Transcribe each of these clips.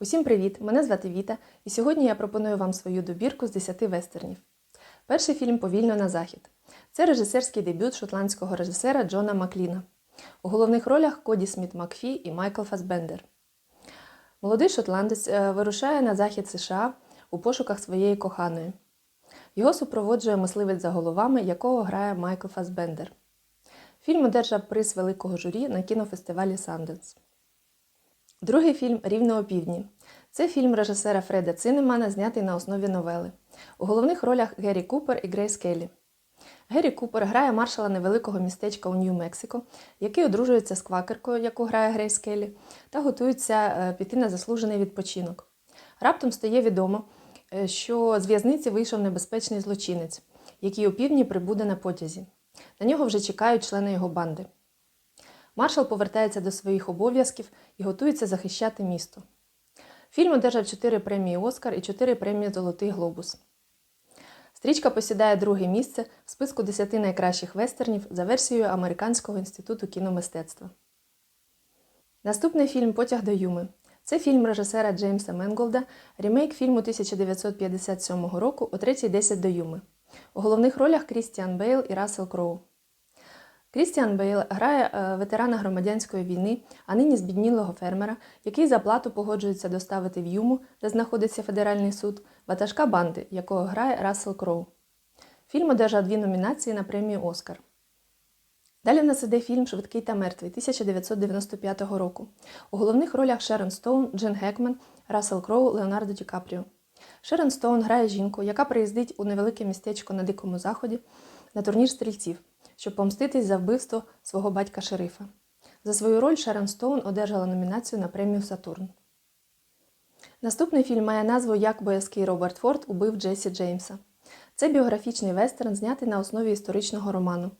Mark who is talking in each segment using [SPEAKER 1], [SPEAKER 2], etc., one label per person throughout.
[SPEAKER 1] Усім привіт! Мене звати Віта, і сьогодні я пропоную вам свою добірку з 10 вестернів. Перший фільм Повільно на захід. Це режисерський дебют шотландського режисера Джона Макліна. У головних ролях Коді Сміт Макфі і Майкл Фасбендер. Молодий шотландець е, вирушає на захід США у пошуках своєї коханої. Його супроводжує мисливець за головами, якого грає Майкл Фасбендер. Фільм одержав приз великого журі на кінофестивалі Санденс. Другий фільм Рівно опівдні. Це фільм режисера Фреда Цинемана, знятий на основі новели. У головних ролях Геррі Купер і Грейс Келлі. Геррі Купер грає маршала невеликого містечка у Нью-Мексико, який одружується з квакеркою, яку грає Грейс Келлі, та готується е, піти на заслужений відпочинок. Раптом стає відомо, е, що з в'язниці вийшов небезпечний злочинець, який у півдні прибуде на потязі. На нього вже чекають члени його банди. Маршал повертається до своїх обов'язків і готується захищати місто. Фільм одержав 4 премії Оскар і 4 премії Золотий Глобус. Стрічка посідає друге місце в списку 10 найкращих вестернів за версією Американського інституту кіномистецтва. Наступний фільм Потяг до Юми. Це фільм режисера Джеймса Менголда, ремейк фільму 1957 року О 3.10 до Юми. У головних ролях Крістіан Бейл і Рассел Кроу. Крістіан Бейл грає е, ветерана громадянської війни, а нині збіднілого фермера, який за плату погоджується доставити в Юму, де знаходиться федеральний суд, ватажка банди, якого грає Рассел Кроу. Фільм одержав дві номінації на премію Оскар. Далі в нас іде фільм Швидкий та мертвий 1995 року. У головних ролях Шерон Стоун, Джен Гекман, Рассел Кроу, Леонардо Ді Капріо. Шерон Стоун грає жінку, яка приїздить у невелике містечко на Дикому Заході на турнір стрільців, щоб помститись за вбивство свого батька шерифа. За свою роль Шерон Стоун одержала номінацію на премію Сатурн. Наступний фільм має назву Як боязкий Роберт Форд убив Джесі Джеймса. Це біографічний вестерн, знятий на основі історичного роману.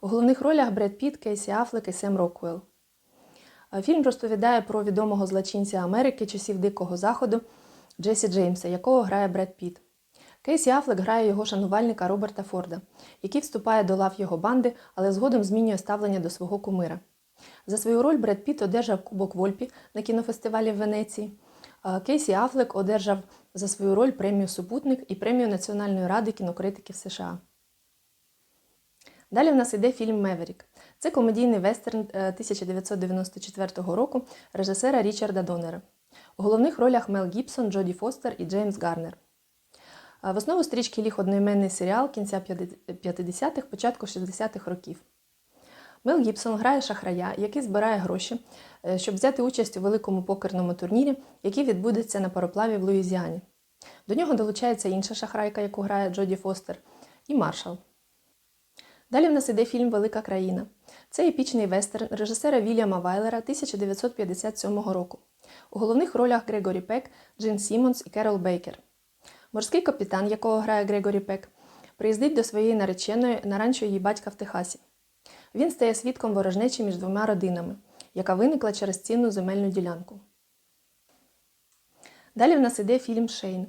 [SPEAKER 1] У головних ролях Бред Піт, Кейсі Афлек і Сем Роквелл. Фільм розповідає про відомого злочинця Америки часів Дикого Заходу Джесі Джеймса, якого грає Бред Піт. Кейсі Афлек грає його шанувальника Роберта Форда, який вступає до лав його банди, але згодом змінює ставлення до свого кумира. За свою роль Бред Піт одержав Кубок Вольпі на кінофестивалі в Венеції. Кейсі Афлек одержав за свою роль премію Супутник і премію Національної ради кінокритиків США. Далі в нас іде фільм Меверік. Це комедійний вестерн е, 1994 року режисера Річарда Донера. У головних ролях Мел Гібсон, Джоді Фостер і Джеймс Гарнер. В основу стрічки ліг одноіменний серіал кінця 50-х, початку 60-х років. Мел Гібсон грає шахрая, який збирає гроші, е, щоб взяти участь у великому покерному турнірі, який відбудеться на пароплаві в Луїзіані. До нього долучається інша шахрайка, яку грає Джоді Фостер, і маршал. Далі в нас іде фільм Велика країна. Це епічний вестерн режисера Вільяма Вайлера 1957 року. У головних ролях Грегорі Пек, Джин Сімонс і Керол Бейкер. Морський капітан, якого грає Грегорі Пек, приїздить до своєї нареченої на ранчо її батька в Техасі. Він стає свідком ворожнечі між двома родинами, яка виникла через цінну земельну ділянку. Далі в нас іде фільм Шейн.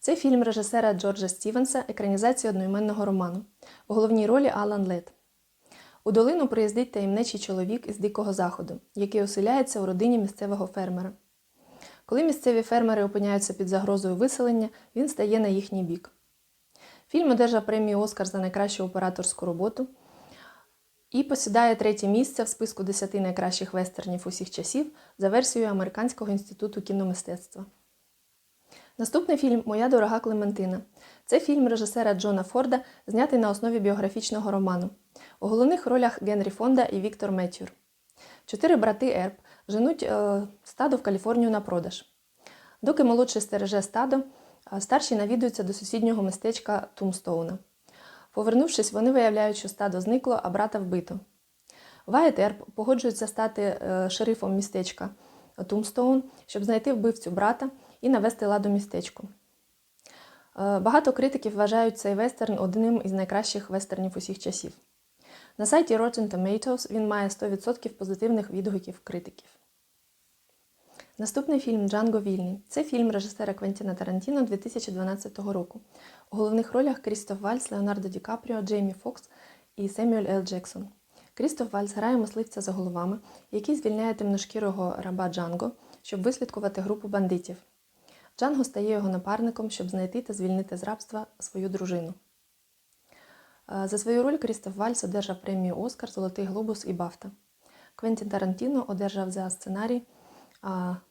[SPEAKER 1] Це фільм режисера Джорджа Стівенса, екранізація одноіменного роману. У головній ролі Алан Лет. У долину приїздить таємничий чоловік із Дикого Заходу, який оселяється у родині місцевого фермера. Коли місцеві фермери опиняються під загрозою виселення, він стає на їхній бік. Фільм одержав премію Оскар за найкращу операторську роботу і посідає третє місце в списку 10 найкращих вестернів усіх часів за версією Американського інституту кіномистецтва. Наступний фільм Моя дорога Клементина. Це фільм режисера Джона Форда, знятий на основі біографічного роману. У головних ролях Генрі Фонда і Віктор Меттюр. Чотири брати Ерб женуть е, стадо в Каліфорнію на продаж. Доки молодший стереже стадо, старші навідуються до сусіднього містечка Тумстоуна. Повернувшись, вони виявляють, що стадо зникло, а брата вбито. Вайтер погоджується стати е, шерифом містечка Тумстоун, щоб знайти вбивцю брата і навести ладу містечку. Е, Багато критиків вважають цей вестерн одним із найкращих вестернів усіх часів. На сайті Rotten Tomatoes він має 100% позитивних відгуків критиків. Наступний фільм Джанго Вільний. Це фільм режисера Квентіна Тарантіно 2012 року. У головних ролях Крістоф Вальс, Леонардо Ді Капріо, Джеймі Фокс і Семюель Л. Джексон. Крістоф Вальс грає мисливця за головами, який звільняє темношкірого раба Джанго, щоб вислідкувати групу бандитів. Джанго стає його напарником, щоб знайти та звільнити з рабства свою дружину. Е, За свою роль Крістоф Вальс одержав премію Оскар, Золотий Глобус і Бафта. Квентін Тарантіно одержав за сценарій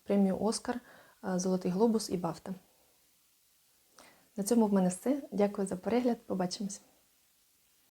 [SPEAKER 1] премію Оскар, Золотий Глобус і Бафта. На цьому в мене все. Дякую за перегляд. Побачимось.